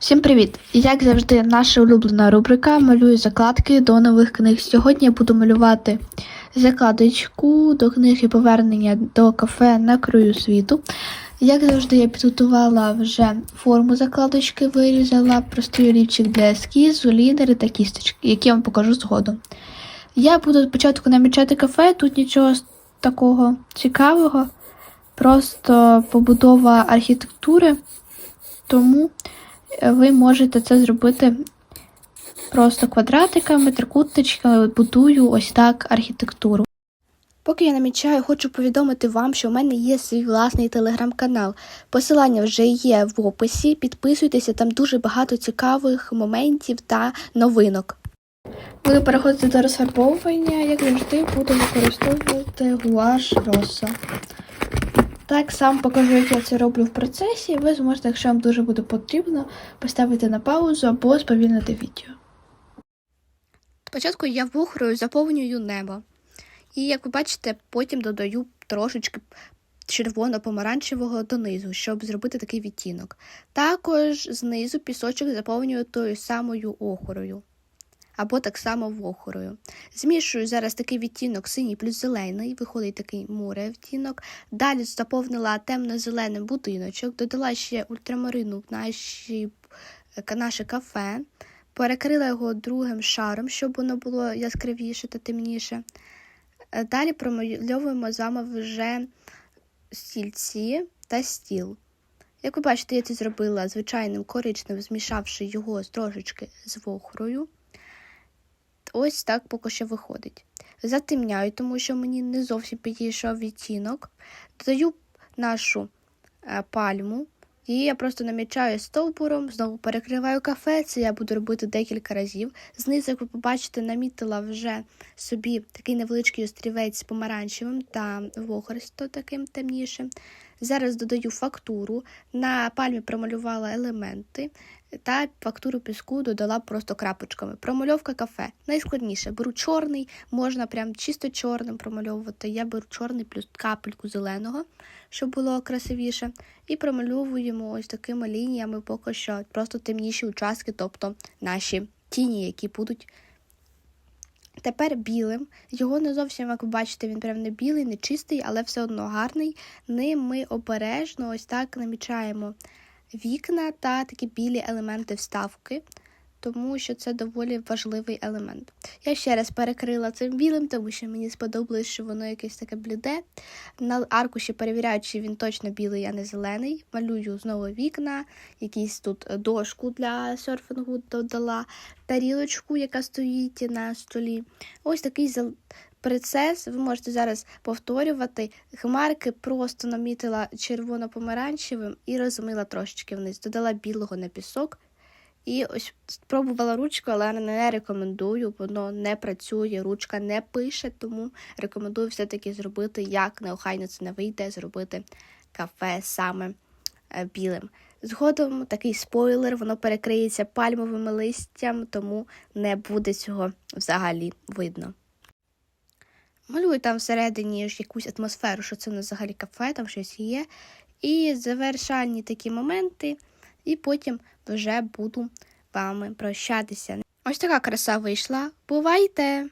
Всім привіт! Як завжди, наша улюблена рубрика Малюю закладки до нових книг. Сьогодні я буду малювати закладочку до книги Повернення до кафе на краю світу. Як завжди, я підготувала вже форму закладочки, вирізала простий олівчик для ескізу, лінери та кісточки, які я вам покажу згодом. Я буду спочатку намічати кафе, тут нічого такого цікавого, просто побудова архітектури, тому ви можете це зробити просто квадратиками, трикутничками, будую ось так архітектуру. Поки я намічаю, хочу повідомити вам, що в мене є свій власний телеграм-канал. Посилання вже є в описі. Підписуйтеся, там дуже багато цікавих моментів та новинок. Буду переходити до розфарбовування, як завжди, буду використовувати гуаш роса. Так сам покажу, як я це роблю в процесі. Ви зможете, якщо вам дуже буде потрібно, поставити на паузу або сповільнити відео. Спочатку я вухрою заповнюю небо. І, як ви бачите, потім додаю трошечки червоно-помаранчевого донизу, щоб зробити такий відтінок. Також знизу пісочок заповнюю тою самою охорою. Або так само вохорою. Змішую зараз такий відтінок синій плюс зелений, виходить такий море відтінок. Далі заповнила темно-зеленим будиночок, додала ще ультрамарину в наші, наше кафе, перекрила його другим шаром, щоб воно було яскравіше та темніше. Е, Далі промальовуємо з вже стільці та стіл. Як ви бачите, я це зробила звичайним коричневим, змішавши його трошечки з вохрою. Ось так поки що виходить. Затемняю, тому що мені не зовсім підійшов відтінок. Додаю нашу е, пальму. Її я просто намічаю стовбуром, знову перекриваю кафе, це я буду робити декілька разів. Знизу, як ви побачите, намітила вже собі такий невеличкий острівець з помаранчевим та вохристо таким темнішим. Зараз додаю фактуру. На пальмі промалювала елементи та фактуру піску додала просто крапочками. Промальовка кафе. Найскладніше. Беру чорний, можна прям чисто чорним промальовувати. Я беру чорний плюс капельку зеленого, щоб було красивіше. І промальовуємо ось такими лініями поки що просто темніші участки, тобто наші тіні, які будуть. Тепер білим. Його не зовсім, як ви бачите, він прям не білий, не чистий, але все одно гарний. Ним ми обережно ось так намічаємо вікна та такі білі елементи вставки, тому що це доволі важливий елемент. Я ще раз перекрила цим білим, тому що мені сподобалось, що воно якесь таке бліде. На аркуші перевіряю, чи він точно білий, а не зелений. Малюю знову вікна, якийсь тут дошку для серфінгу додала, тарілочку, яка стоїть на столі. Ось такий зел- процес. Ви можете зараз повторювати. Хмарки просто намітила червоно-помаранчевим і розмила трошечки вниз. Додала білого на пісок. І ось спробувала ручку, але не рекомендую, воно не працює, ручка не пише, тому рекомендую все-таки зробити, як неохайно це не вийде, зробити кафе саме е, білим. Згодом такий спойлер, воно перекриється пальмовим листям, тому не буде цього взагалі видно. Малюю там всередині ж якусь атмосферу, що це взагалі кафе, там щось є. І завершальні такі моменти, і потім вже буду вами прощатися. Ось така краса вийшла. Бувайте!